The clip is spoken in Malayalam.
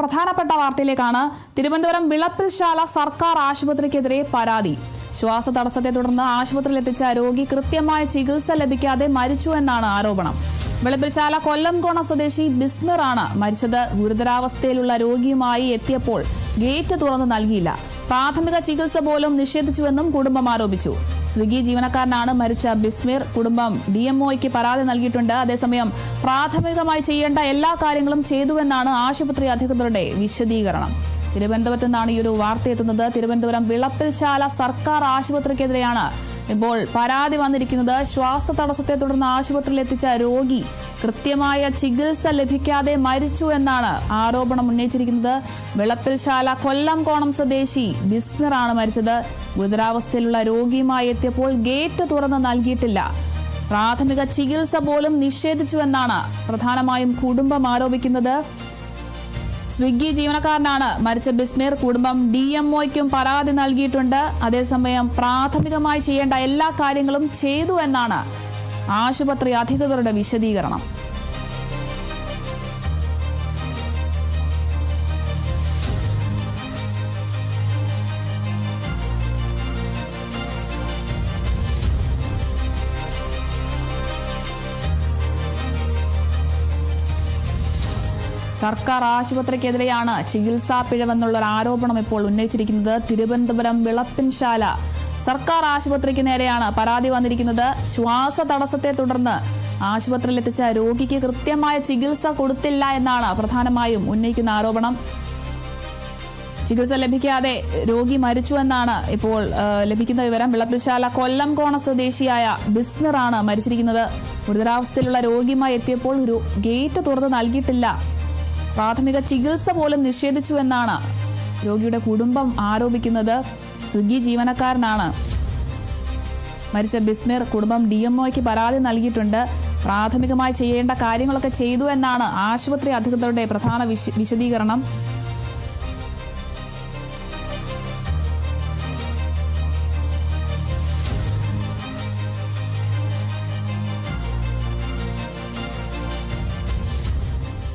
പ്രധാനപ്പെട്ട വാർത്തയിലേക്കാണ് തിരുവനന്തപുരം വിളപ്പിൽശാല സർക്കാർ ആശുപത്രിക്കെതിരെ പരാതി. ശ്വാസ തടസ്സത്തെ തുടർന്ന് ആശുപത്രിയിൽ എത്തിച്ച രോഗി കൃത്യമായ ചികിത്സ ലഭിക്കാതെ മരിച്ചു എന്നാണ് ആരോപണം. വിളപ്പിൽശാല കൊല്ലംകോണ സ്വദേശി ബിസ്മിർ ആണ് മരിച്ചത്. ഗുരുതരാവസ്ഥയിലുള്ള രോഗിയുമായി എത്തിയപ്പോൾ ഗേറ്റ് തുറന്നു നൽകിയില്ല. പ്രാഥമിക ചികിത്സ പോലും നിഷേധിച്ചുവെന്നും കുടുംബം ആരോപിച്ചു. സ്വിഗ്ഗി ജീവനക്കാരനാണ് മരിച്ച ബിസ്മിർ. കുടുംബം ഡി എംഒയ്ക്ക് പരാതി നൽകിയിട്ടുണ്ട്. അതേസമയം പ്രാഥമികമായി ചെയ്യേണ്ട എല്ലാ കാര്യങ്ങളും ചെയ്തുവെന്നാണ് ആശുപത്രി അധികൃതരുടെ വിശദീകരണം. തിരുവനന്തപുരത്ത് നിന്നാണ് ഈ ഒരു വാർത്ത എത്തുന്നത്. തിരുവനന്തപുരം വിളപ്പിൽശാല സർക്കാർ ആശുപത്രിക്കെതിരെയാണ് ഇപ്പോൾ പരാതി വന്നിരിക്കുന്നത് ശ്വാസ തടസ്സത്തെ തുടർന്ന് ആശുപത്രിയിൽ എത്തിച്ച രോഗി കൃത്യമായ ചികിത്സ ലഭിക്കാതെ മരിച്ചു എന്നാണ് ആരോപണം ഉന്നയിച്ചിരിക്കുന്നത്. വിളപ്പിൽശാല കൊല്ലം കോണം സ്വദേശി ബിസ്മിറാണ് മരിച്ചത്. ഗുരുതരാവസ്ഥയിലുള്ള രോഗിയുമായി എത്തിയപ്പോൾ ഗേറ്റ് തുറന്ന് നൽകിയിട്ടില്ല. പ്രാഥമിക ചികിത്സ പോലും നിഷേധിച്ചുവെന്നാണ് പ്രധാനമായും കുടുംബം ആരോപിക്കുന്നത്. സ്വിഗ്ഗി ജീവനക്കാരനാണ്. മരിച്ച ബിസ്മീർ കുടുംബം ഡി എംഒയ്ക്കും പരാതി നൽകിയിട്ടുണ്ട്. അതേസമയം പ്രാഥമികമായി ചെയ്യേണ്ട എല്ലാ കാര്യങ്ങളും ചെയ്തു എന്നാണ് ആശുപത്രി അധികൃതരുടെ വിശദീകരണം. സർക്കാർ ആശുപത്രിക്കെതിരെയാണ് ചികിത്സാ പിഴവെന്നുള്ള ആരോപണം ഇപ്പോൾ ഉന്നയിച്ചിരിക്കുന്നത് തിരുവനന്തപുരം വിളപ്പിൻശാല സർക്കാർ ആശുപത്രിക്ക് നേരെയാണ് പരാതി വന്നിരിക്കുന്നത്. ശ്വാസ തടസ്സത്തെ തുടർന്ന് ആശുപത്രിയിൽ എത്തിച്ച രോഗിക്ക് കൃത്യമായ ചികിത്സ കൊടുത്തില്ല എന്നാണ് പ്രധാനമായും ഉന്നയിക്കുന്ന ആരോപണം. ചികിത്സ ലഭിക്കാതെ രോഗി മരിച്ചു എന്നാണ് ഇപ്പോൾ ലഭിക്കുന്ന വിവരം. വിളപ്പിശാല കൊല്ലം കോണ സ്വദേശിയായ ബിസ്മിറാണ് മരിച്ചിരിക്കുന്നത്. ഗുരുതരാവസ്ഥയിലുള്ള രോഗിയുമായി എത്തിയപ്പോൾ ഒരു ഗേറ്റ് തുറന്ന് നൽകിയിട്ടില്ല. പ്രാഥമിക ചികിത്സ പോലും നിഷേധിച്ചു എന്നാണ്. രോഗിയുടെ കുടുംബം ആരോപിക്കുന്നത് സ്വിഗ്ഗി ജീവനക്കാരനാണ്. മരിച്ച ബിസ്മിർ കുടുംബം ഡി എംഒയ്ക്ക് പരാതി നൽകിയിട്ടുണ്ട്. പ്രാഥമികമായി ചെയ്യേണ്ട കാര്യങ്ങളൊക്കെ ചെയ്തു എന്നാണ് ആശുപത്രി അധികൃതരുടെ പ്രധാന വിശദീകരണം.